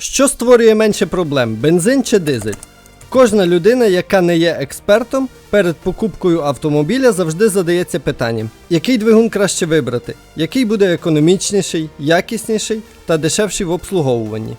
Що створює менше проблем: бензин чи дизель? Кожна людина, яка не є експертом, перед покупкою автомобіля завжди задається питанням, який двигун краще вибрати, який буде економічніший, якісніший та дешевший в обслуговуванні.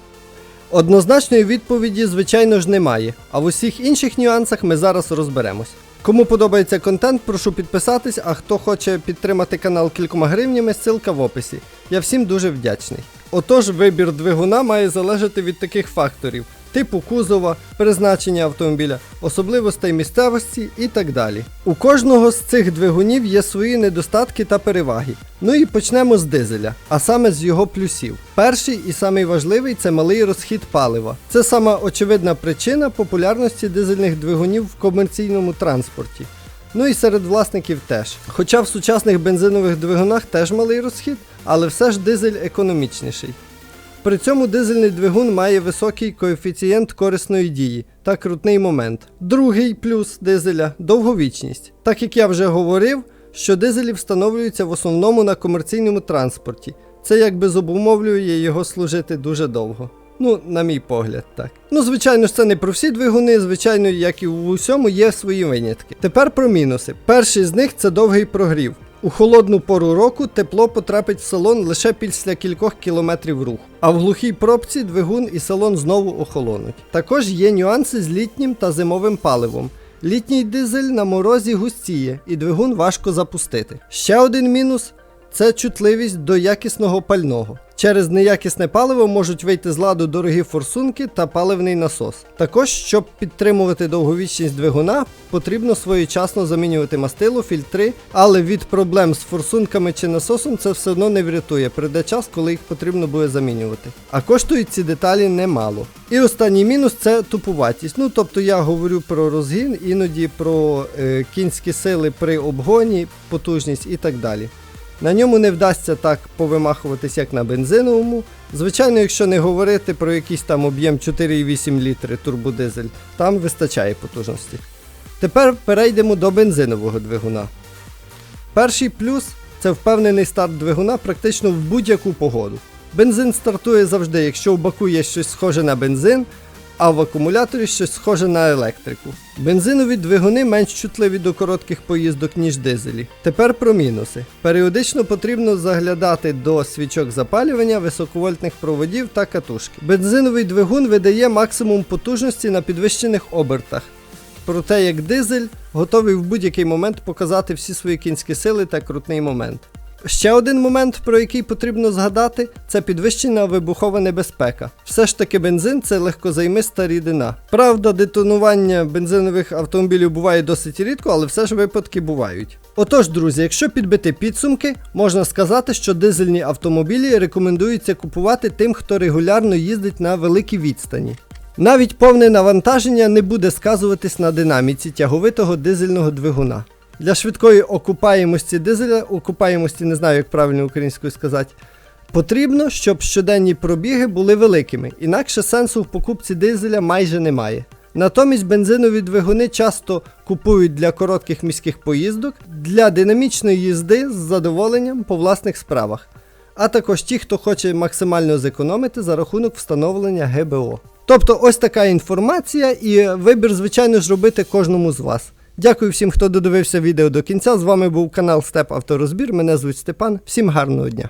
Однозначної відповіді, звичайно ж, немає, а в усіх інших нюансах ми зараз розберемось. Кому подобається контент, прошу підписатись, а хто хоче підтримати канал кількома гривнями, ссылка в описі. Я всім дуже вдячний. Отож, вибір двигуна має залежати від таких факторів: типу кузова, призначення автомобіля, особливостей місцевості і так далі. У кожного з цих двигунів є свої недостатки та переваги. Ну і почнемо з дизеля, а саме з його плюсів. Перший і самий важливий це малий розхід палива. Це сама очевидна причина популярності дизельних двигунів в комерційному транспорті. Ну і серед власників теж. Хоча в сучасних бензинових двигунах теж малий розхід, але все ж дизель економічніший. При цьому дизельний двигун має високий коефіцієнт корисної дії та крутний момент. Другий плюс дизеля довговічність. Так як я вже говорив, що дизелі встановлюються в основному на комерційному транспорті. Це якби зобумовлює його служити дуже довго. Ну, на мій погляд, так. Ну, звичайно ж, це не про всі двигуни, звичайно, як і в усьому, є свої винятки. Тепер про мінуси. Перший з них це довгий прогрів. У холодну пору року тепло потрапить в салон лише після кількох кілометрів руху, а в глухій пробці двигун і салон знову охолонуть. Також є нюанси з літнім та зимовим паливом. Літній дизель на морозі густіє і двигун важко запустити. Ще один мінус це чутливість до якісного пального. Через неякісне паливо можуть вийти з ладу дорогі форсунки та паливний насос. Також, щоб підтримувати довговічність двигуна, потрібно своєчасно замінювати мастило, фільтри, але від проблем з форсунками чи насосом це все одно не врятує. Прийде час, коли їх потрібно буде замінювати. А коштують ці деталі немало. І останній мінус це тупуватість. Ну тобто я говорю про розгін, іноді про е, кінські сили при обгоні, потужність і так далі. На ньому не вдасться так повимахуватись, як на бензиновому. Звичайно, якщо не говорити про якийсь там об'єм 4,8 літри турбодизель, там вистачає потужності. Тепер перейдемо до бензинового двигуна. Перший плюс це впевнений старт двигуна практично в будь-яку погоду. Бензин стартує завжди, якщо в баку є щось схоже на бензин, а в акумуляторі щось схоже на електрику. Бензинові двигуни менш чутливі до коротких поїздок, ніж дизелі. Тепер про мінуси. Періодично потрібно заглядати до свічок запалювання, високовольтних проводів та катушки. Бензиновий двигун видає максимум потужності на підвищених обертах. Проте як дизель готовий в будь-який момент показати всі свої кінські сили та крутний момент. Ще один момент, про який потрібно згадати, це підвищена вибухова небезпека. Все ж таки бензин це легкозаймиста рідина. Правда, детонування бензинових автомобілів буває досить рідко, але все ж випадки бувають. Отож, друзі, якщо підбити підсумки, можна сказати, що дизельні автомобілі рекомендується купувати тим, хто регулярно їздить на великій відстані. Навіть повне навантаження не буде сказуватись на динаміці тяговитого дизельного двигуна. Для швидкої окупаємості дизеля, окупаємості не знаю, як правильно українською сказати, потрібно, щоб щоденні пробіги були великими, інакше сенсу в покупці дизеля майже немає. Натомість бензинові двигуни часто купують для коротких міських поїздок, для динамічної їзди з задоволенням по власних справах, а також ті, хто хоче максимально зекономити за рахунок встановлення ГБО. Тобто ось така інформація, і вибір, звичайно ж, робити кожному з вас. Дякую всім, хто додивився відео до кінця. З вами був канал Степ Авторозбір. Мене звуть Степан. Всім гарного дня.